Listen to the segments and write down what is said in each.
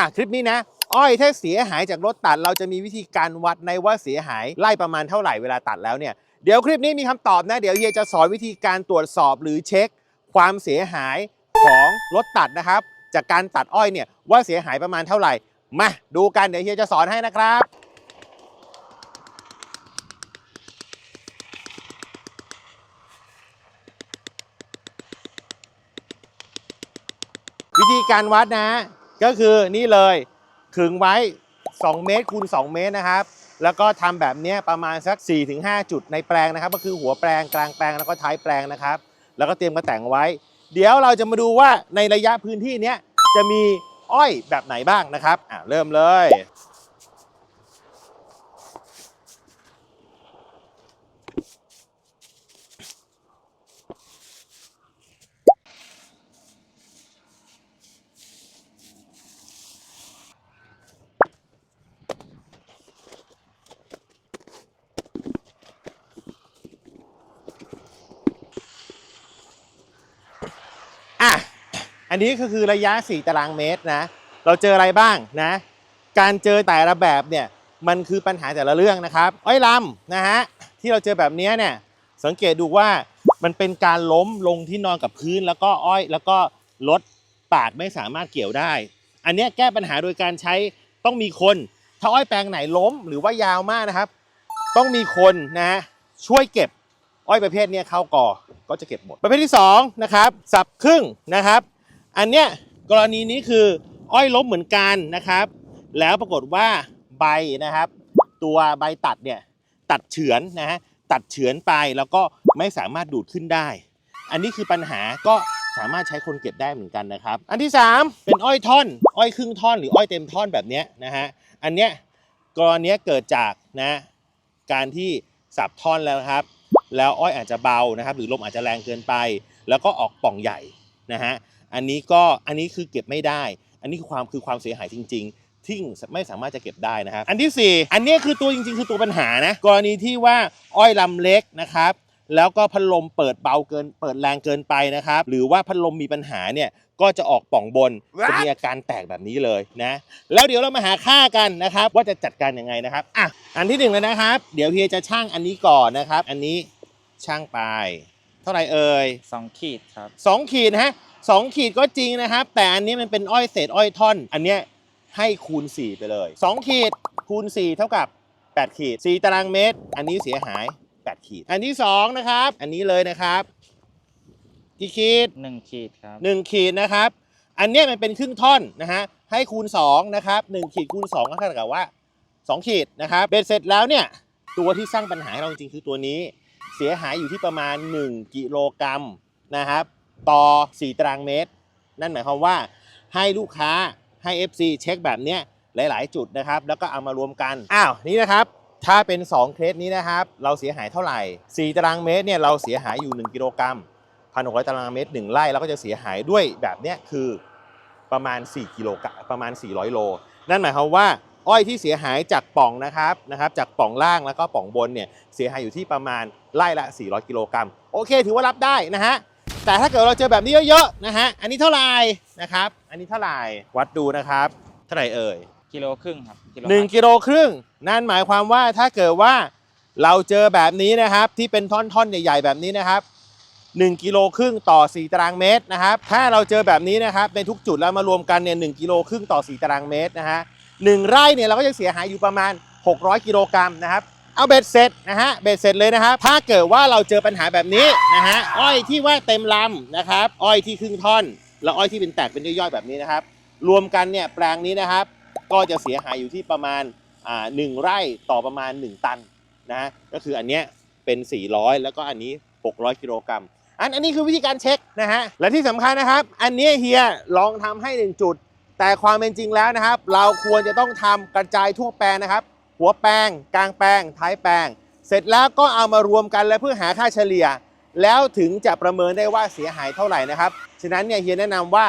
อะคลิปนี้นะ อ้อยถ้าเสียหายจากรถตัด เราจะมีวิธีการวัดในว่าเสียหายไล่ประมาณเท่าไหร่เวลาตัดแล้วเนี่ยเดี๋ยวคลิปนี้มีคำตอบนะ เดี๋ยวเฮียจะสอนวิธีการตรวจสอบหรือเช็ค ความเสียหายของรถตัดนะครับ จากการตัดอ้อยเนี่ยว่าเสียหายประมาณเท่าไหร่ มาดูกันเดี๋ยวเฮียจะสอนให้นะครับวิธีการวัดนะ ก็คือนี่เลยขึงไว้ 2 เมตรคูณ2 เมตรนะครับ แล้วก็ทำแบบนี้ประมาณสัก 4-5 จุดในแปลงนะครับ ก็คือหัวแปลงกลางแปลงแล้วก็ท้ายแปลงนะครับ แล้วก็เตรียมกระแต่งไว้ เดี๋ยวเราจะมาดูว่าในระยะพื้นที่นี้จะมีอ้อยแบบไหนบ้างนะครับอ่าเริ่มเลย อะ อันนี้ก็คือระยะ 4 ตารางเมตรนะ เราเจออะไรบ้างนะ การเจอแต่ละแบบเนี่ยมันคือปัญหาแต่ละเรื่องนะครับอ้อยลำนะฮะที่เราเจอแบบนี้เนี่ยสังเกตดูว่ามันเป็นการล้มลงที่นอนกับพื้นแล้วก็อ้อยแล้วก็รถปาดไม่สามารถเกี่ยวได้ อันนี้แก้ปัญหาโดยการใช้ต้องมีคน ถ้าอ้อยแปลงไหนล้มหรือว่ายาวมากนะครับ ต้องมีคนนะช่วยเก็บอ้อยประเภทนี้เข้ากอก็จะเก็บหมด ประเภทที่2นะครับสับครึ่งนะครับ อันเนี้ยกรณีนี้คืออ้อยล้มเหมือนกันนะครับ แล้วปรากฏว่าใบนะครับ ตัวใบตัดเนี่ยตัดเฉือนนะฮะตัดเฉือนไปแล้วก็ไม่สามารถดูดขึ้นได้ อันนี้คือปัญหาก็สามารถใช้คนเก็บได้เหมือนกันนะครับ อันที่ 3 เป็นอ้อยท่อน อ้อยครึ่งท่อนหรืออ้อยเต็มท่อนแบบนี้นะฮะอันเนี้ยกรณีเกิดจากนะการที่สับท่อนแล้วครับ แล้วอ้อยอาจจะเบานะครับ หรือลมอาจจะแรงเกินไป แล้วก็ออกป่องใหญ่นะฮะ อันนี้ก็อันนี้คือเก็บไม่ได้ อันนี้คือความคือความเสียหายจริง ๆ ที่ไม่สามารถจะเก็บได้นะครับอันที่สี่อันนี้คือตัวจริง ๆ คือตัวปัญหานะกรณีที่ว่าอ้อยลำเล็กนะครับแล้วก็พัดลมเปิดเบาเกิน เปิดแรงเกินไปนะครับ หรือว่าพัดลมมีปัญหาเนี่ย ก็จะออกป่องบน จะมีอาการแตกแบบนี้เลยนะ แล้วเดี๋ยวเรามาหาค่ากันนะครับ ว่าจะจัดการยังไงนะครับ อะ อันที่หนึ่งเลยนะครับ เดี๋ยวเฮียจะช่างอันนี้ก่อนนะครับ อันนี้ช่างไป เท่าไหร่เอ่ยสองขีดครับสองขีดนะฮะ สองขีดก็จริงนะครับ แต่อันนี้มันเป็นอ้อยเศษอ้อยท่อน อันเนี้ยให้คูณ 4 ไปเลย 2 ขีดคูณ 4 เท่ากับ 8 ขีด 4 ตารางเมตร อันนี้เสียหาย 8 ขีด อันที่ 2 นะครับ อันนี้เลยนะครับกี่ขีดหนึ่งขีดครับ 1 ขีดนะครับ อันเนี้ยมันเป็นครึ่งท่อนนะฮะ ให้คูณ 2 นะครับ 1 ขีดคูณ 2 ก็เท่ากับว่า 2 ขีดนะครับ เบ็ดเสร็จแล้วเนี่ย ตัวที่สร้างปัญหาให้เราจริงๆคือตัวนี้ เสียหายอยู่ที่ประมาณ 1 กิโลกรัมนะครับ ต่อ 4 ตารางเมตร นั่นหมายความว่าให้ลูกค้าให้ FC เช็คแบบเนี้ยหลาย ๆ จุดนะครับ แล้วก็เอามารวมกัน อ้าวนี่นะครับ ถ้าเป็น 2 เคสนี้นะครับ เราเสียหายเท่าไหร่ 4 ตารางเมตรเนี่ยเราเสียหายอยู่ 1 กิโลกรัม1,600ตารางเมตร 1ไร่เราก็จะเสียหายด้วยแบบเนี้ยคือประมาณ 4 กิโลกรัมประมาณ 400 โล นั่นหมายความว่าอ้อยที่เสียหายจากป่องนะครับนะครับจากป่องล่างแล้วก็ป่องบนเนี่ยเสียหายอยู่ที่ประมาณไร่ละ 400 กิโลกรัมโอเค ถือว่ารับได้นะฮะ แต่ถ้าเกิดเราเจอแบบนี้เยอะๆนะฮะอันนี้เท่าไหร่นะครับ อันนี้เท่าไหร่วัดดูนะครับ เท่าไหร่เอ่ยกิโลครึ่งครับกิโลหนึ่งกิโลครึ่งนั่นหมายความว่าถ้าเกิดว่าเราเจอแบบนี้นะครับที่เป็นท่อนๆ ใหญ่ ๆ แบบนี้นะครับ1กิโลครึ่งต่อ 4 ตารางเมตรนะครับ ถ้าเราเจอแบบนี้นะครับในทุกจุดแล้วมารวมกันเนี่ยหกิโลครึ่งต่อ 4 ตารางเมตรนะฮะหนึ่งไร่เนี่ยเราก็จะเสียหายอยู่ประมาณ 600 กิโลกรัมนะครับ เอาเบ็ดเสร็จนะฮะเบ็ดเสร็จเลยนะครับ ถ้าเกิดว่าเราเจอปัญหาแบบนี้นะฮะอ้อยที่ว่าเต็มลำนะครับ อ้อยที่ครึ่งท่อน แล้วอ้อยที่เป็นแตกเป็นย่อยๆแบบนี้นะครับ รวมกันเนี่ยแปลงนี้นะครับ ก็จะเสียหายอยู่ที่ประมาณอ่าหนึ่งไร่ต่อประมาณ 1 ตันนะก็คืออันเนี้ยเป็น 400 แล้วก็อันนี้ 600 กิโลกรัมอันอันนี้คือวิธีการเช็คนะฮะและที่สำคัญนะครับ อันนี้เฮียลองทำให้ 1 จุด แต่ความเป็นจริงแล้วนะครับ เราควรจะต้องทำกระจายทั่วแปลงนะครับ หัวแปลง กลางแปลง ท้ายแปลง เสร็จแล้วก็เอามารวมกันและเพื่อหาค่าเฉลี่ย แล้วถึงจะประเมินได้ว่าเสียหายเท่าไหร่นะครับ ฉะนั้นเนี่ยเฮียแนะนำว่า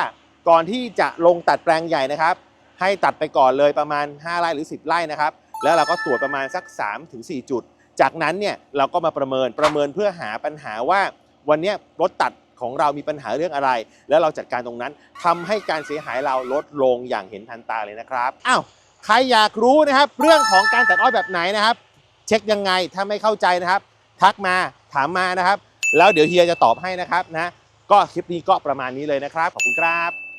ก่อนที่จะลงตัดแปลงใหญ่นะครับ ให้ตัดไปก่อนเลยประมาณ 5 ไร่หรือ 10 ไร่นะครับ แล้วเราก็ตรวจประมาณสัก 3-4 จุด จากนั้นเนี่ยเราก็มาประเมินประเมินเพื่อหาปัญหาว่าวันนี้รถตัดของเรามีปัญหาเรื่องอะไร แล้วเราจัดการตรงนั้นทำให้การเสียหายเราลดลงอย่างเห็นทันตาเลยนะครับ อ้าว ใครอยากรู้นะครับ เรื่องของการตัดอ้อยแบบไหนนะครับ เช็คยังไงถ้าไม่เข้าใจนะครับ ทักมาถามมานะครับ แล้วเดี๋ยวเฮียจะตอบให้นะครับนะก็คลิปนี้ก็ประมาณนี้เลยนะครับ ขอบคุณครับ